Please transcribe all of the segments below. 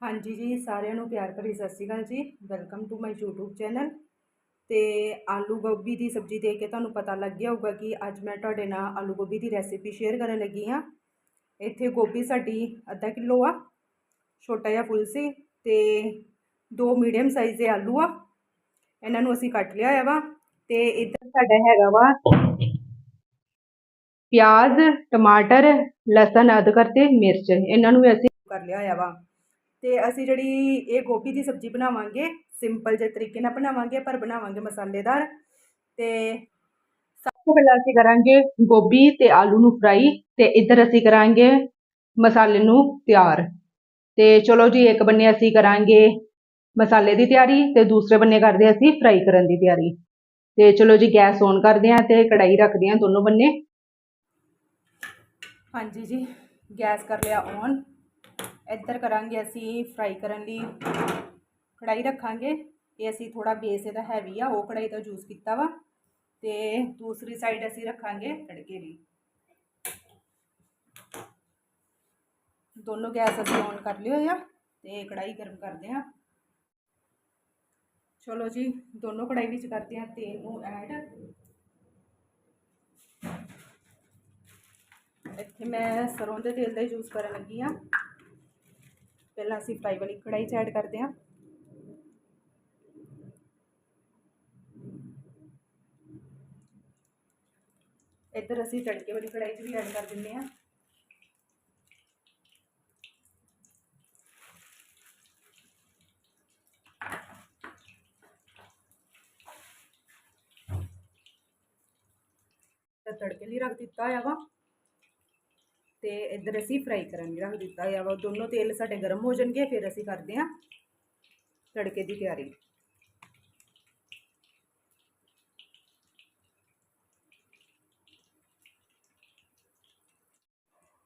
ਹਾਂਜੀ ਜੀ, ਸਾਰਿਆਂ ਨੂੰ ਪਿਆਰ ਭਰੀ ਸਤਿ ਸ਼੍ਰੀ ਅਕਾਲ ਜੀ। Welcome to my YouTube channel ਤੇ ਆਲੂ ਗੋਭੀ ਦੀ ਸਬਜ਼ੀ ਦੇਖ ਕੇ ਤੁਹਾਨੂੰ ਪਤਾ ਲੱਗ ਗਿਆ ਹੋਊਗਾ ਕਿ ਅੱਜ ਮੈਂ ਤੁਹਾਡੇ ਨਾਲ ਆਲੂ ਗੋਭੀ ਦੀ ਰੈਸਿਪੀ ਸ਼ੇਅਰ ਕਰਨ ਲੱਗੀ ਹਾਂ। ਇੱਥੇ ਗੋਭੀ ਸਾਡੀ ਅੱਧਾ ਕਿਲੋ ਆ, ਛੋਟਾ ਜਿਹਾ ਫੁੱਲ ਸੀ ਤੇ ਦੋ ਮੀਡੀਅਮ ਸਾਈਜ਼ ਦੇ ਆਲੂ ਆ। ਇਹਨਾਂ ਨੂੰ ਅਸੀਂ ਕੱਟ ਲਿਆ ਹੋਇਆ ਵਾ ਤੇ ਇੱਧਰ ਸਾਡਾ ਹੈਗਾ ਵਾ ਪਿਆਜ਼, ਟਮਾਟਰ, ਲਸਣ, ਅਦਰਕ ਤੇ ਮਿਰਚ। ਇਹਨਾਂ ਨੂੰ ਵੀ ਅਸੀਂ ਕਰ ਲਿਆ ਹੋਇਆ ਵਾ। ਤੇ ਅਸੀਂ ਜਿਹੜੀ ਇਹ ਗੋਭੀ ਦੀ ਸਬਜ਼ੀ ਬਣਾਵਾਂਗੇ ਸਿੰਪਲ ਜਿਹੇ ਤਰੀਕੇ ਨਾਲ ਬਣਾਵਾਂਗੇ, ਪਰ ਬਣਾਵਾਂਗੇ ਮਸਾਲੇਦਾਰ। ਤੇ ਸਭ ਤੋਂ ਪਹਿਲਾਂ ਅਸੀਂ ਕਰਾਂਗੇ ਗੋਭੀ ਤੇ ਆਲੂ ਨੂੰ ਫਰਾਈ ਤੇ ਇੱਧਰ ਅਸੀਂ ਕਰਾਂਗੇ ਮਸਾਲੇ ਨੂੰ ਤਿਆਰ। ਤੇ ਚਲੋ ਜੀ, ਇੱਕ ਬੰਨੇ ਅਸੀਂ ਕਰਾਂਗੇ ਮਸਾਲੇ ਦੀ ਤਿਆਰੀ ਤੇ ਦੂਸਰੇ ਬੰਨੇ ਕਰਦੇ ਹਾਂ ਅਸੀਂ ਫਰਾਈ ਕਰਨ ਦੀ ਤਿਆਰੀ। ਤੇ ਚਲੋ ਜੀ, ਗੈਸ ਔਨ ਕਰਦੇ ਹਾਂ ਤੇ ਕੜਾਈ ਰੱਖਦੇ ਹਾਂ ਦੋਨੋਂ ਬੰਨੇ। ਹਾਂਜੀ ਜੀ, ਗੈਸ ਕਰ ਲਿਆ ਔਨ। ਇੱਧਰ ਕਰਾਂਗੇ ਅਸੀਂ ਫਰਾਈ ਕਰਨ ਲਈ। ਕੜਾਈ ਰੱਖਾਂਗੇ। ਇਹ ਅਸੀਂ ਥੋੜਾ ਬੇਸ ਇਹਦਾ ਹੈਵੀ ਆ, ਉਹ ਕੜਾਈ ਦਾ ਯੂਜ਼ ਕੀਤਾ ਵਾ। ਤੇ ਦੂਸਰੀ ਸਾਈਡ ਅਸੀਂ ਰੱਖਾਂਗੇ ਤੜਕੇ ਲਈ ਦੋਨੋਂ ਗੈਸ ਅਸੀਂ ਔਨ ਕਰ ਲਿਓ ਆ ਤੇ ਕੜਾਈ ਗਰਮ ਕਰਦੇ ਆ। ਚਲੋ ਜੀ, ਦੋਨੋਂ ਕੜਾਈ ਵਿੱਚ ਕਰਦੇ ਆ ਤੇਲ ਨੂੰ ਐਡ ਇੱਥੇ ਮੈਂ ਸਰੋਂ ਦੇ ਤੇਲ ਦਾ ਯੂਜ਼ ਕਰਨ ਲੱਗੀ ਆ। ਪਹਿਲਾਂ ਅਸੀਂ ਫਰਾਈ ਵਾਲੀ ਕੜਾਈ 'ਚ ਐਡ ਕਰਦੇ ਹਾਂ। ਇੱਧਰ ਅਸੀਂ ਤੜਕੇ ਵਾਲੀ ਕੜਾਈ 'ਚ ਵੀ ਐਡ ਕਰ ਦਿੰਦੇ ਹਾਂ। ਤੜਕੇ ਲਈ ਰੱਖ ਦਿੱਤਾ ਹੋਇਆ ਵਾ। ਤੇ ਇੱਧਰ ਅਸੀਂ ਫਰਾਈ ਕਰਾਂਗੇ ਰੱਖ ਦਿੱਤਾ ਹੋਇਆ ਵਾ ਦੋਨੋਂ ਤੇਲ ਸਾਡੇ ਗਰਮ ਹੋ ਜਾਣਗੇ, ਫਿਰ ਅਸੀਂ ਕਰਦੇ ਹਾਂ ਤੜਕੇ ਦੀ ਤਿਆਰੀ।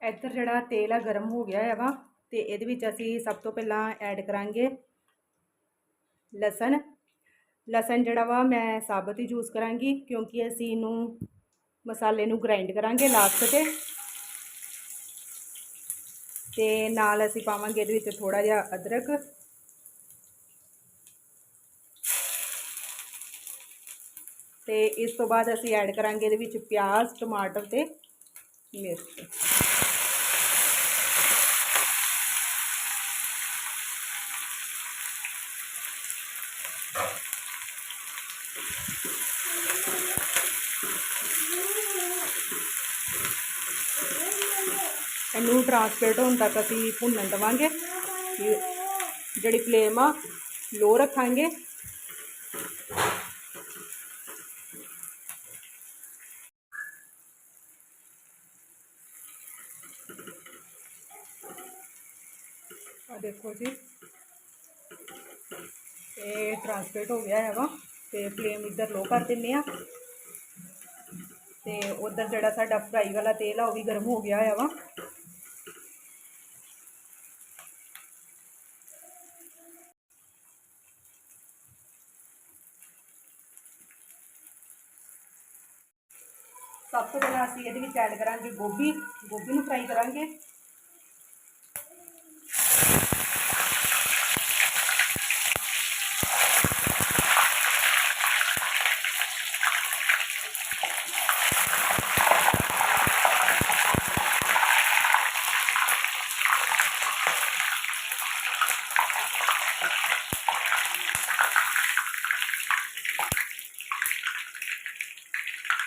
ਇੱਧਰ ਜਿਹੜਾ ਤੇਲ ਆ ਗਰਮ ਹੋ ਗਿਆ ਹੈ ਵਾ, ਤੇ ਇਹਦੇ ਵਿੱਚ ਅਸੀਂ ਸਭ ਤੋਂ ਪਹਿਲਾਂ ਐਡ ਕਰਾਂਗੇ ਲਸਣ। ਲਸਣ ਜਿਹੜਾ ਵਾ ਮੈਂ ਸਾਬਤ ਹੀ ਯੂਜ਼ ਕਰਾਂਗੀ, ਕਿਉਂਕਿ ਅਸੀਂ ਇਹਨੂੰ ਮਸਾਲੇ ਨੂੰ ਗ੍ਰਾਈਂਡ ਕਰਾਂਗੇ ਲਾਸਟ ਤੇ। ਤੇ ਨਾਲ ਅਸੀਂ ਪਾਵਾਂਗੇ ਇਹਦੇ ਵਿੱਚ ਥੋੜਾ ਜਿਹਾ ਅਦਰਕ। ਤੇ ਇਸ ਤੋਂ ਬਾਅਦ ਅਸੀਂ ਐਡ ਕਰਾਂਗੇ ਇਹਦੇ ਵਿੱਚ ਪਿਆਜ਼, ਟਮਾਟਰ ਤੇ ਮਿਰਚ। ਇਹਨੂੰ ਟਰਾਂਸਪੇਰੈਂਟ ਹੋਣ ਤੱਕ ਅਸੀਂ ਭੁੰਨਣ ਦੇਵਾਂਗੇ ਜਿਹੜੀ ਫਲੇਮ ਆ ਲੋ ਰੱਖਾਂਗੇ ਆ ਦੇਖੋ ਜੀ ਇਹ ਟਰਾਂਸਪੇਰੈਂਟ ਹੋ ਗਿਆ ਹੈਗਾ ਤੇ ਫਲੇਮ ਇੱਧਰ ਲੋ ਕਰ ਦਿੰਨੇ ਆ ਤੇ ਉਧਰ ਜਿਹੜਾ ਸਾਡਾ ਫਰਾਈ ਵਾਲਾ ਤੇਲ ਆ ਉਹ ਵੀ ਗਰਮ ਹੋ ਗਿਆ ਹੋਇਆ ਵਾ ਸਭ ਤੋਂ ਪਹਿਲਾਂ ਅਸੀਂ ਇਹਦੇ ਵਿੱਚ ਐਡ ਕਰਾਂਗੇ ਗੋਭੀ ਗੋਭੀ ਨੂੰ ਫਰਾਈ ਕਰਾਂਗੇ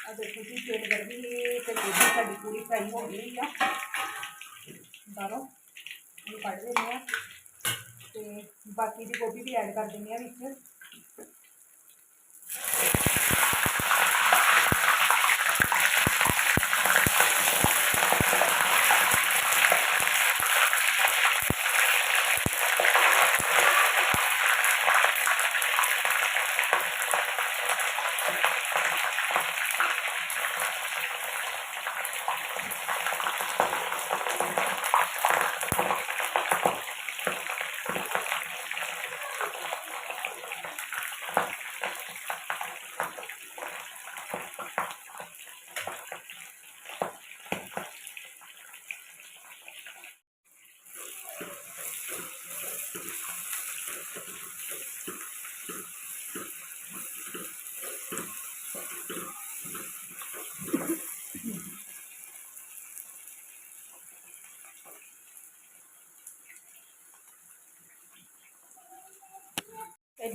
ਆ ਦੇਖੋ ਜੀ ਤੇਲ ਗਰਮੀ ਤੇ ਗੋਭੀ ਸਾਡੀ ਪੂਰੀ ਫਰਾਈ ਹੋ ਗਈ ਆ ਬਾਹਰੋਂ ਇਹਨੂੰ ਕੱਢ ਦਿੰਦੇ ਆ ਤੇ ਬਾਕੀ ਦੀ ਗੋਭੀ ਵੀ ਐਡ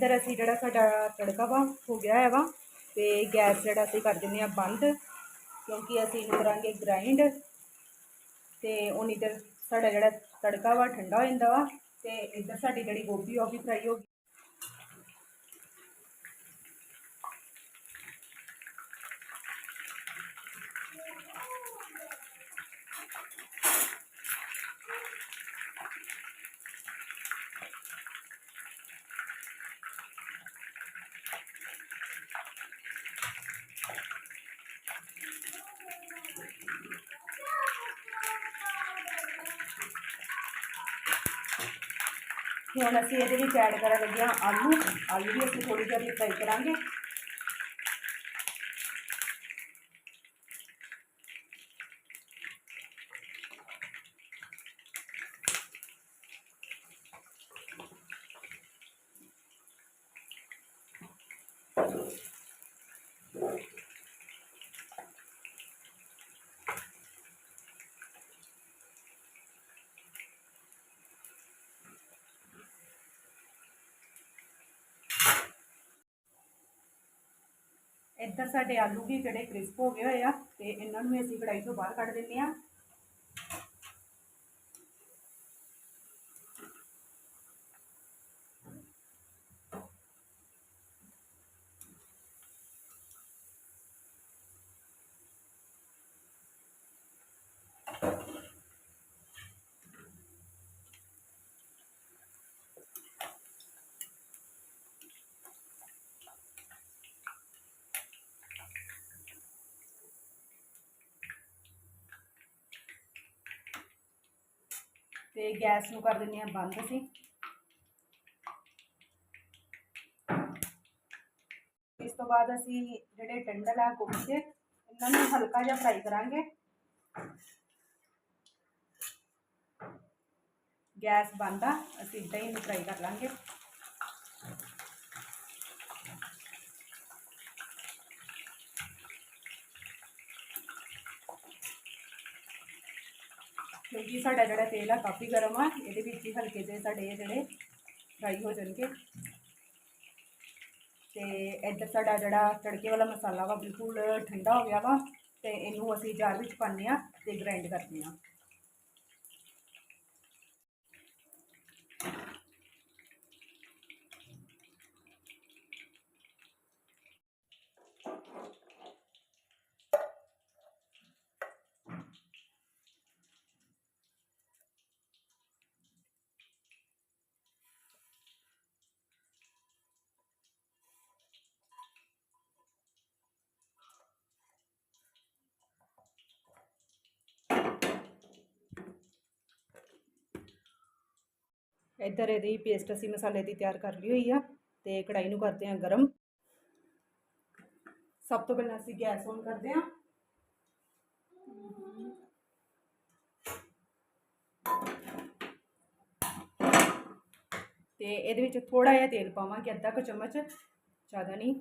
ਇੱਧਰ ਅਸੀਂ ਜਿਹੜਾ ਸਾਡਾ ਤੜਕਾ ਵਾ, ਹੋ ਗਿਆ ਹੈ ਵਾ, ਤੇ ਗੈਸ ਜਿਹੜਾ ਅਸੀਂ ਕਰ ਦਿੰਦੇ ਆ ਬੰਦ, ਕਿਉਂਕਿ ਅਸੀਂ ਇਹਨੂੰ ਕਰਾਂਗੇ ਗ੍ਰਾਈਂਡ ਤੇ ਉਨੀ ਦੇਰ ਸਾਡਾ ਜਿਹੜਾ ਤੜਕਾ ਵਾ ਠੰਡਾ ਹੋ ਜਾਂਦਾ ਵਾ, ਤੇ ਇੱਧਰ ਸਾਡੀ ਜਿਹੜੀ ਗੋਭੀ ਉਹ ਵੀ ਫਰਾਈ ਹੋ ਹੁਣ ਅਸੀਂ ਇਹਦੇ ਵਿੱਚ ਐਡ ਕਰਨ ਲੱਗੇ ਹਾਂ ਆਲੂ। ਆਲੂ ਵੀ ਅਸੀਂ ਥੋੜੀ ਜਿਹੀ ਫਰਾਈ ਕਰਾਂਗੇ। ਇੱਧਰ ਸਾਡੇ ਆਲੂ ਵੀ ਜਿਹੜੇ ਕ੍ਰਿਸਪ ਹੋ ਗਏ ਹੋਏ ਆ, ਤੇ ਇਹਨਾਂ ਨੂੰ ਵੀ ਅਸੀਂ ਕੜਾਈ ਤੋਂ ਬਾਹਰ ਕੱਢ ਦਿੰਦੇ ਆ ਤੇ ਗੈਸ ਨੂੰ ਕਰ ਦਿੰਦੇ ਆ ਬੰਦ ਅਸੀਂ। ਇਸ ਤੋਂ ਬਾਅਦ ਅਸੀਂ ਜਿਹੜੇ ਟੰਡਲ ਆ, ਗੋਭੀ ਦੇ, ਇਹਨਾਂ ਨੂੰ ਹਲਕਾ ਜਿਹਾ ਫਰਾਈ ਕਰਾਂਗੇ। ਗੈਸ ਬੰਦ ਆ, ਅਸੀਂ ਇਦਾਂ ਹੀ ਫਰਾਈ ਕਰ ਲਾਂਗੇ। ਕਿਉਂਕਿ ਸਾਡਾ ਜਿਹੜਾ ਤੇਲ ਆ ਕਾਫੀ ਗਰਮ ਆ, ਇਹਦੇ ਵਿੱਚ ਹੀ ਹਲਕੇ ਜਿਹੇ ਸਾਡੇ ਜਿਹੜੇ ਫਰਾਈ ਹੋ ਜਾਣਗੇ। ਤੇ ਇੱਧਰ ਸਾਡਾ ਜਿਹੜਾ ਤੜਕੇ ਵਾਲਾ ਮਸਾਲਾ ਵਾ, ਬਿਲਕੁਲ ਠੰਡਾ ਹੋ ਗਿਆ ਵਾ, ਤੇ ਇਹਨੂੰ ਅਸੀਂ ਜਾਰ ਵਿੱਚ ਪਾਉਂਦੇ ਆ ਤੇ ਗ੍ਰਾਈਂਡ ਕਰਦੇ ਆ ਇੱਧਰ ਇਹਦੀ ਪੇਸਟ ਅਸੀਂ ਮਸਾਲੇ ਦੀ ਤਿਆਰ ਕਰ ਲਈ ਹੋਈ ਆ ਤੇ ਕੜਾਈ ਨੂੰ ਕਰਦੇ ਆ ਗਰਮ। ਸਭ ਤੋਂ ਪਹਿਲਾਂ ਅਸੀਂ ਗੈਸ ਔਨ ਕਰਦੇ ਆ। ਤੇ ਇਹਦੇ ਵਿੱਚ ਥੋੜਾ ਜਿਹਾ ਤੇਲ ਪਾਵਾਂਗੇ, ਅੱਧਾ ਕੁ ਚਮਚ, ਜ਼ਿਆਦਾ ਨਹੀਂ।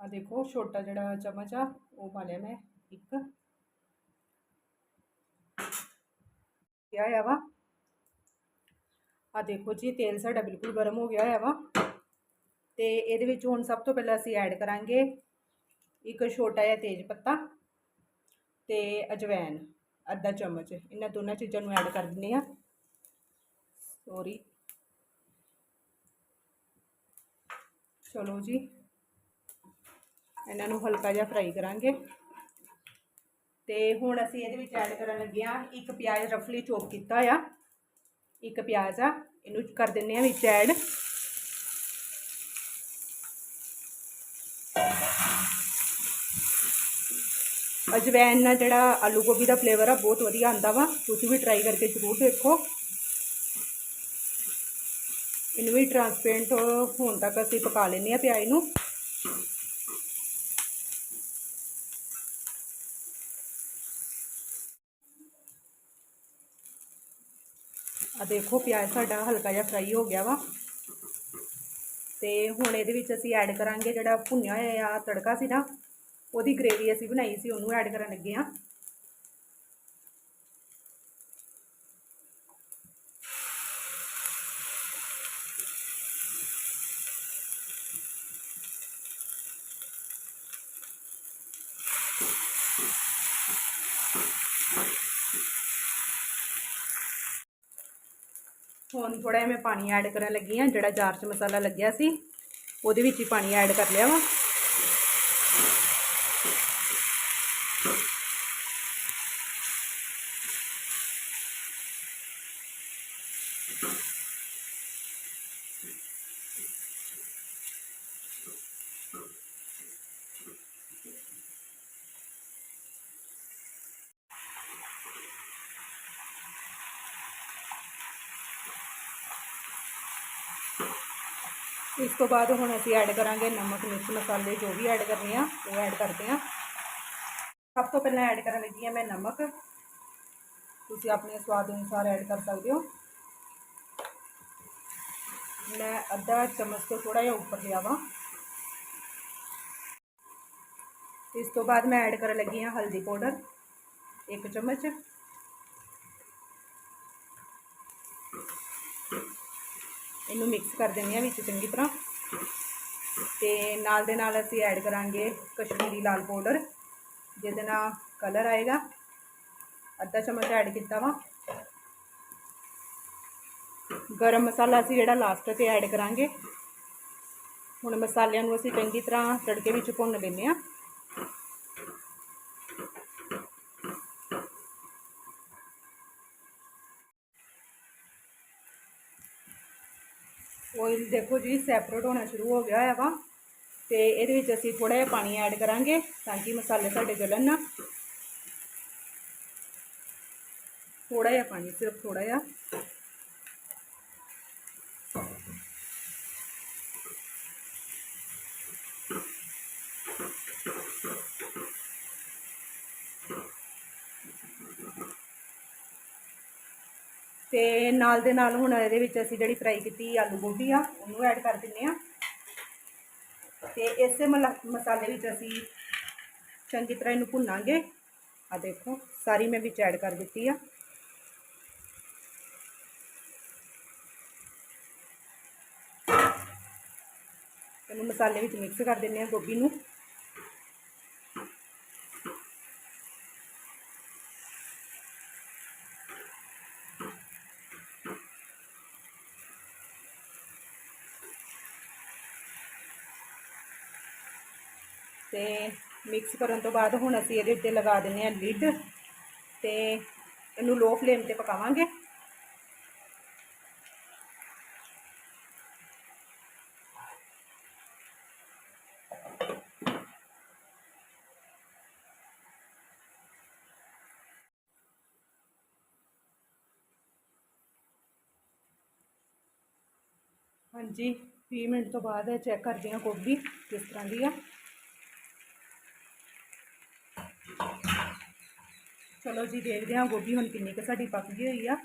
ਆ ਦੇਖੋ, ਛੋਟਾ ਜਿਹੜਾ ਚਮਚ ਆ, ਉਹ ਪਾ ਲਿਆ ਮੈਂ, ਇੱਕ। ਗਿਆ ਹੋਇਆ ਵਾ। ਆ ਦੇਖੋ ਜੀ, ਤੇਲ ਸਾਡਾ ਬਿਲਕੁਲ ਗਰਮ ਹੋ ਗਿਆ ਹੋਇਆ ਵਾ। ਤੇ ਇਹਦੇ ਵਿੱਚ ਹੁਣ ਸਭ ਤੋਂ ਪਹਿਲਾਂ ਅਸੀਂ ਐਡ ਕਰਾਂਗੇ ਇੱਕ ਛੋਟਾ ਜਿਹਾ ਤੇਜ ਪੱਤਾ ਤੇ ਅਜਵੈਨ, ਅੱਧਾ ਚਮਚ। ਇਹਨਾਂ ਦੋਨਾਂ ਚੀਜ਼ਾਂ ਨੂੰ ਐਡ ਕਰ ਦਿੰਦੇ ਆ। ਸੋਰੀ ਚਲੋ ਜੀ, ਇਹਨਾਂ ਨੂੰ ਹਲਕਾ ਜਿਹਾ ਫਰਾਈ ਕਰਾਂਗੇ। ਤੇ ਹੁਣ ਅਸੀਂ ਇਹਦੇ ਵਿੱਚ ਐਡ ਕਰਨ ਲੱਗੇ ਆ ਇੱਕ ਪਿਆਜ਼ ਰਫਲੀ ਚੋਪ ਕੀਤਾ ਆ। ਇੱਕ ਪਿਆਜ਼ ਆ, ਇਹਨੂੰ ਕਰ ਦਿੰਨੇ ਆ ਵਿੱਚ ਐਡ ਅਜਵੈਨ ਨਾਲ ਜਿਹੜਾ ਆਲੂ ਗੋਭੀ ਦਾ ਫਲੇਵਰ ਆ, ਬਹੁਤ ਵਧੀਆ ਆਂਦਾ ਵਾ। ਤੁਸੀਂ ਵੀ ਟਰਾਈ ਕਰਕੇ ਜ਼ਰੂਰ ਦੇਖੋ। ਇਹਨੂੰ ਵੀ ਟਰਾਂਸਪੇਰੈਂਟ ਹੋਣ ਤੱਕ ਅਸੀਂ ਪਕਾ ਲੈਂਦੇ ਆ ਪਿਆਜ਼ ਨੂੰ। ਆ ਦੇਖੋ ਪਿਆਜ਼ ਸਾਡਾ ਹਲਕਾ ਜਿਹਾ ਫਰਾਈ ਹੋ ਗਿਆ ਵਾ। ਤੇ ਹੁਣ ਇਹਦੇ ਵਿੱਚ ਅਸੀਂ ਐਡ ਕਰਾਂਗੇ ਜਿਹੜਾ ਭੁੰਨਿਆ ਹੋਇਆ ਤੜਕਾ ਸੀ ਨਾ, ਉਹਦੀ ਗ੍ਰੇਵੀ ਅਸੀਂ ਬਣਾਈ ਸੀ, ਉਹਨੂੰ ਐਡ ਕਰਨ ਲੱਗੇ ਆ ਹੁਣ ਥੋੜਾ ਜਿਹਾ ਮੈਂ ਪਾਣੀ ਐਡ ਕਰਨ ਲੱਗੀ ਆ ਜਿਹੜਾ ਜਾਰ 'ਚ ਮਸਾਲਾ ਲੱਗਿਆ ਸੀ, ਉਹਦੇ ਵਿੱਚ ਹੀ ਪਾਣੀ ਐਡ ਕਰ ਲਿਆ ਵਾ। ਇਸ ਤੋਂ ਬਾਅਦ ਹੁਣ ਅਸੀਂ ਐਡ ਕਰਾਂਗੇ ਨਮਕ ਮਿਰਚ ਮਸਾਲੇ ਜੋ ਵੀ ਐਡ ਕਰਨੇ ਆ ਉਹ ਐਡ ਕਰਦੇ ਆ ਸਭ ਤੋਂ ਪਹਿਲਾਂ ਐਡ ਕਰਨ ਲੱਗੀ ਆ ਮੈਂ ਨਮਕ ਤੁਸੀਂ ਆਪਣੇ ਸਵਾਦ ਅਨੁਸਾਰ ਐਡ ਕਰ ਸਕਦੇ ਹੋ ਮੈਂ ਅੱਧਾ ਚਮਚ ਤੋਂ ਥੋੜਾ ਜਿਹਾ ਉੱਪਰ ਲਿਆ ਵਾ ਇਸ ਤੋਂ ਬਾਅਦ ਮੈਂ ਐਡ ਕਰਨ ਲੱਗੀ ਆ ਹਲਦੀ ਪਾਊਡਰ ਇੱਕ ਚਮਚ ਇਹਨੂੰ ਮਿਕਸ ਕਰ ਦਿੰਦੇ ਆ ਵਿੱਚ ਚੰਗੀ ਤਰ੍ਹਾਂ। ਤੇ ਨਾਲ ਦੇ ਨਾਲ ਅਸੀਂ ਐਡ ਕਰਾਂਗੇ ਕਸ਼ਮੀਰੀ ਲਾਲ ਪਾਊਡਰ ਜਿਹਦੇ ਨਾਲ ਕਲਰ ਆਏਗਾ। ਅੱਧਾ ਚਮਚ ਐਡ ਕੀਤਾ ਵਾ। ਗਰਮ ਮਸਾਲਾ ਅਸੀਂ ਜਿਹੜਾ ਲਾਸਟ ਤੇ ਐਡ ਕਰਾਂਗੇ। ਹੁਣ ਮਸਾਲਿਆਂ ਨੂੰ ਅਸੀਂ ਚੰਗੀ ਤਰ੍ਹਾਂ ਤੜਕੇ ਵਿੱਚ ਭੁੰਨ ਲੈਂਦੇ ਆ ਆਇਲ ਦੇਖੋ ਜੀ ਸੈਪਰੇਟ ਹੋਣਾ ਸ਼ੁਰੂ ਹੋ ਗਿਆ ਹੈ ਵਾ ਤੇ ਇਹਦੇ ਵਿੱਚ ਅਸੀਂ ਥੋੜਾ ਜਿਹਾ ਪਾਣੀ ਐਡ ਕਰਾਂਗੇ ਤਾਂ ਕਿ ਮਸਾਲੇ ਸਾਡੇ ਗਲਣ ਨਾ। ਥੋੜਾ ਜਿਹਾ ਪਾਣੀ ਸਿਰਫ ਥੋੜਾ ਜਿਹਾ। ਤੇ ਨਾਲ ਦੇ ਨਾਲ ਹੁਣ ਇਹਦੇ ਵਿੱਚ ਅਸੀਂ ਜਿਹੜੀ ਫਰਾਈ ਕੀਤੀ ਆਲੂ ਗੋਭੀ ਆ, ਉਹਨੂੰ ਐਡ ਕਰ ਦਿੰਨੇ ਆ। ਤੇ ਇਸੇ ਮਲਾ- ਮਸਾਲੇ ਵਿੱਚ ਅਸੀਂ ਚੰਗੀ ਤਰ੍ਹਾਂ ਇਹਨੂੰ ਭੁੰਨਾਂਗੇ। ਆ ਦੇਖੋ, ਸਾਰੀ ਮੈਂ ਵਿੱਚ ਐਡ ਕਰ ਦਿੱਤੀ ਆ। ਇਹਨੂੰ ਮਸਾਲੇ ਵਿੱਚ ਮਿਕਸ ਕਰ ਦਿੰਨੇ ਆ ਗੋਭੀ ਨੂੰ। ਤੇ ਮਿਕਸ ਕਰਨ ਤੋਂ ਬਾਅਦ ਹੁਣ ਅਸੀਂ ਇਹਦੇ ਉੱਤੇ ਲਗਾ ਦਿੰਨੇ ਆ ਲਿਡ ਤੇ ਇਹਨੂੰ ਲੋ ਫਲੇਮ ਤੇ ਪਕਾਵਾਂਗੇ। ਹਾਂਜੀ 20 ਮਿੰਟ ਤੋਂ ਬਾਅਦ ਚੈੱਕ ਕਰਦੇ ਹਾਂ ਗੋਭੀ ਕਿਸ ਤਰ੍ਹਾਂ ਦੀ ਆ। ਚਲੋ ਜੀ ਦੇਖਦੇ ਹਾਂ ਗੋਭੀ ਹੁਣ ਕਿੰਨੀ ਕੁ ਸਾਡੀ ਪੱਕ ਗਈ ਹੋਈ ਆ।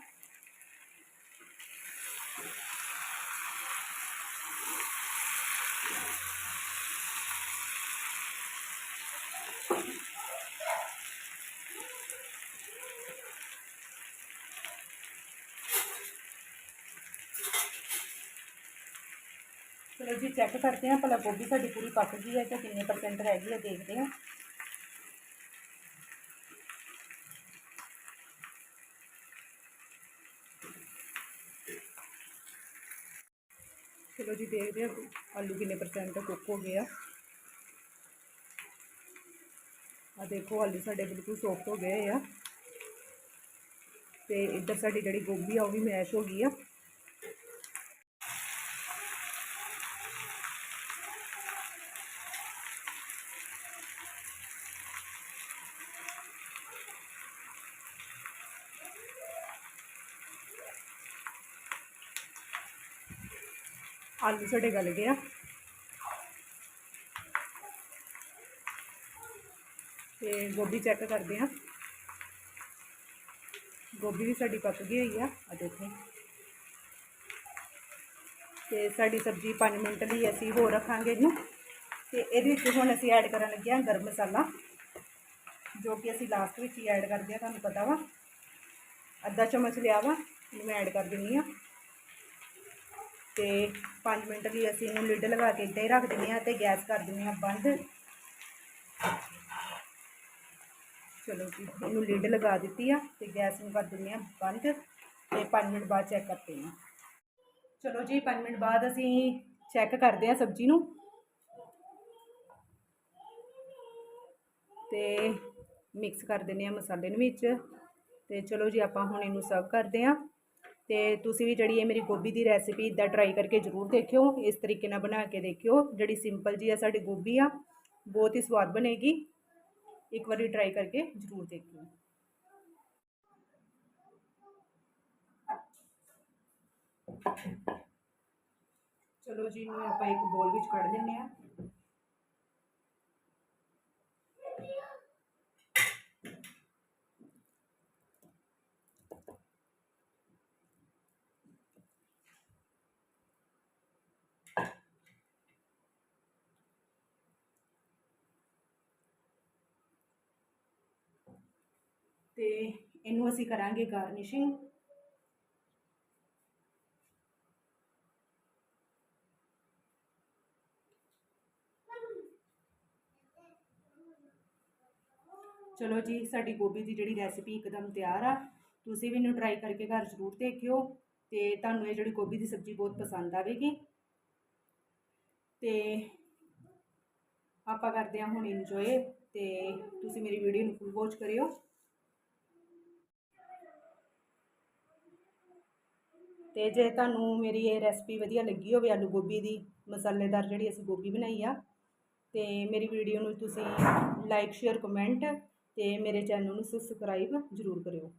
ਚਲੋ ਜੀ ਚੈੱਕ ਕਰਦੇ ਹਾਂ, ਭਲਾ ਗੋਭੀ ਸਾਡੀ ਪੂਰੀ ਪੱਕ ਗਈ ਹੈ ਜਾਂ ਕਿੰਨੇ ਪਰਸੈਂਟ ਰਹਿ ਗਈ ਹੈ, ਦੇਖਦੇ ਹਾਂ। ਚਲੋ ਜੀ ਦੇਖਦੇ ਹਾਂ ਆਲੂ ਕਿੰਨੇ ਪਰਸੈਂਟ ਕੁੱਕ ਹੋ ਗਏ ਆ। ਆ ਦੇਖੋ, ਆਲੂ ਸਾਡੇ ਬਿਲਕੁਲ ਸੌਫਟ ਹੋ ਗਏ ਆ। ਤੇ ਇੱਧਰ ਸਾਡੀ ਜਿਹੜੀ ਗੋਭੀ ਆ, ਉਹ ਵੀ ਮੈਸ਼ ਹੋ ਗਈ ਆ। ਆਲੂ ਸਾਡੇ ਗਲ ਗਏ ਆ ਤੇ ਗੋਭੀ ਚੈੱਕ ਕਰਦੇ ਆ ਗੋਭੀ ਵੀ ਸਾਡੀ ਪੱਕ ਗਈ ਹੋਈ ਆ ਆ ਦੇਖੋ ਤੇ ਸਾਡੀ ਸਬਜ਼ੀ 5 ਮਿੰਟ ਲਈ ਅਸੀਂ ਹੋਰ ਰੱਖਾਂਗੇ ਇਹਨੂੰ ਤੇ ਇਹਦੇ ਵਿੱਚ ਹੁਣ ਅਸੀਂ ਐਡ ਕਰਨ ਲੱਗੇ ਆ ਗਰਮ ਮਸਾਲਾ ਜੋ ਕਿ ਅਸੀਂ ਲਾਸਟ ਵਿੱਚ ਹੀ ਐਡ ਕਰਦੇ ਆ ਤੁਹਾਨੂੰ ਪਤਾ ਵਾ ਅੱਧਾ ਚਮਚ ਲਿਆ ਵਾ ਇਹਨੂੰ ਮੈਂ ਐਡ ਕਰ ਦਿੰਦੀ ਆ ਤੇ 5 ਮਿੰਟ ਲਈ ਅਸੀਂ ਇਹਨੂੰ ਲਿਡ ਲਗਾ ਕੇ ਇੱਦਾਂ ਹੀ ਰੱਖ ਦਿੰਦੇ ਹਾਂ ਤੇ ਗੈਸ ਕਰ ਦਿੰਦੇ ਹਾਂ ਬੰਦ। ਚਲੋ ਜੀ, ਇਹਨੂੰ ਲਿਡ ਲਗਾ ਦਿੱਤੀ ਆ ਤੇ ਗੈਸ ਨੂੰ ਕਰ ਦਿੰਦੇ ਹਾਂ ਬੰਦ ਤੇ 5 ਮਿੰਟ ਬਾਅਦ ਚੈੱਕ ਕਰਦੇ ਹਾਂ। ਚਲੋ ਜੀ 5 ਮਿੰਟ ਬਾਅਦ ਅਸੀਂ ਚੈੱਕ ਕਰਦੇ ਹਾਂ ਸਬਜ਼ੀ ਨੂੰ। ਤੇ ਮਿਕਸ ਕਰ ਦਿੰਦੇ ਹਾਂ ਮਸਾਲੇ ਨੂੰ ਵਿੱਚ। ਤੇ ਚਲੋ ਜੀ, ਆਪਾਂ ਹੁਣ ਇਹਨੂੰ ਸਰਵ ਕਰਦੇ ਹਾਂ। ਤੇ ਤੁਸੀਂ ਵੀ ਜਿਹੜੀ ਇਹ ਮੇਰੀ ਗੋਭੀ ਦੀ ਰੈਸਿਪੀ ਇਦਾਂ ਟਰਾਈ ਕਰਕੇ ਜ਼ਰੂਰ ਦੇਖਿਓ, ਇਸ ਤਰੀਕੇ ਨਾਲ ਬਣਾ ਕੇ ਦੇਖਿਓ। ਜਿਹੜੀ ਸਿੰਪਲ ਜੀ ਆ ਸਾਡੀ ਗੋਭੀ ਆ, ਬਹੁਤ ਹੀ ਸਵਾਦ ਬਣੇਗੀ। ਇੱਕ ਵਾਰੀ ਟਰਾਈ ਕਰਕੇ ਜ਼ਰੂਰ ਦੇਖਿਓ। ਚਲੋ ਜੀ ਨੂੰ ਆਪਾਂ ਇੱਕ ਬੋਲ ਵਿੱਚ ਕੱਢ ਦਿੰਨੇ ਆ ਤੇ ਇਹਨੂੰ ਅਸੀਂ ਕਰਾਂਗੇ ਗਾਰਨਿਸ਼ਿੰਗ। ਚਲੋ ਜੀ, ਸਾਡੀ ਗੋਭੀ ਦੀ ਜਿਹੜੀ ਰੈਸਿਪੀ ਇੱਕਦਮ ਤਿਆਰ ਆ। ਤੁਸੀਂ ਵੀ ਇਹਨੂੰ ਟਰਾਈ ਕਰਕੇ ਘਰ ਜ਼ਰੂਰ ਦੇਖਿਓ ਤੇ ਤੁਹਾਨੂੰ ਇਹ ਜਿਹੜੀ ਗੋਭੀ ਦੀ ਸਬਜ਼ੀ ਬਹੁਤ ਪਸੰਦ ਆਵੇਗੀ। ਤੇ ਆਪਾਂ ਕਰਦੇ ਹਾਂ ਹੁਣ ਇੰਜੋਏ ਤੇ ਤੁਸੀਂ ਮੇਰੀ ਵੀਡੀਓ ਨੂੰ ਫੁੱਲ ਵਾਚ ਕਰਿਓ। ਅਤੇ ਜੇ ਤੁਹਾਨੂੰ ਮੇਰੀ ਇਹ ਰੈਸਪੀ ਵਧੀਆ ਲੱਗੀ ਹੋਵੇ ਆਲੂ ਗੋਭੀ ਦੀ, ਮਸਾਲੇਦਾਰ ਜਿਹੜੀ ਅਸੀਂ ਗੋਭੀ ਬਣਾਈ ਆ ਅਤੇ ਮੇਰੀ ਵੀਡੀਓ ਨੂੰ ਤੁਸੀਂ ਲਾਈਕ ਸ਼ੇਅਰ ਕਮੈਂਟ ਅਤੇ ਮੇਰੇ ਚੈਨਲ ਨੂੰ ਸਬਸਕ੍ਰਾਈਬ ਜ਼ਰੂਰ ਕਰਿਓ।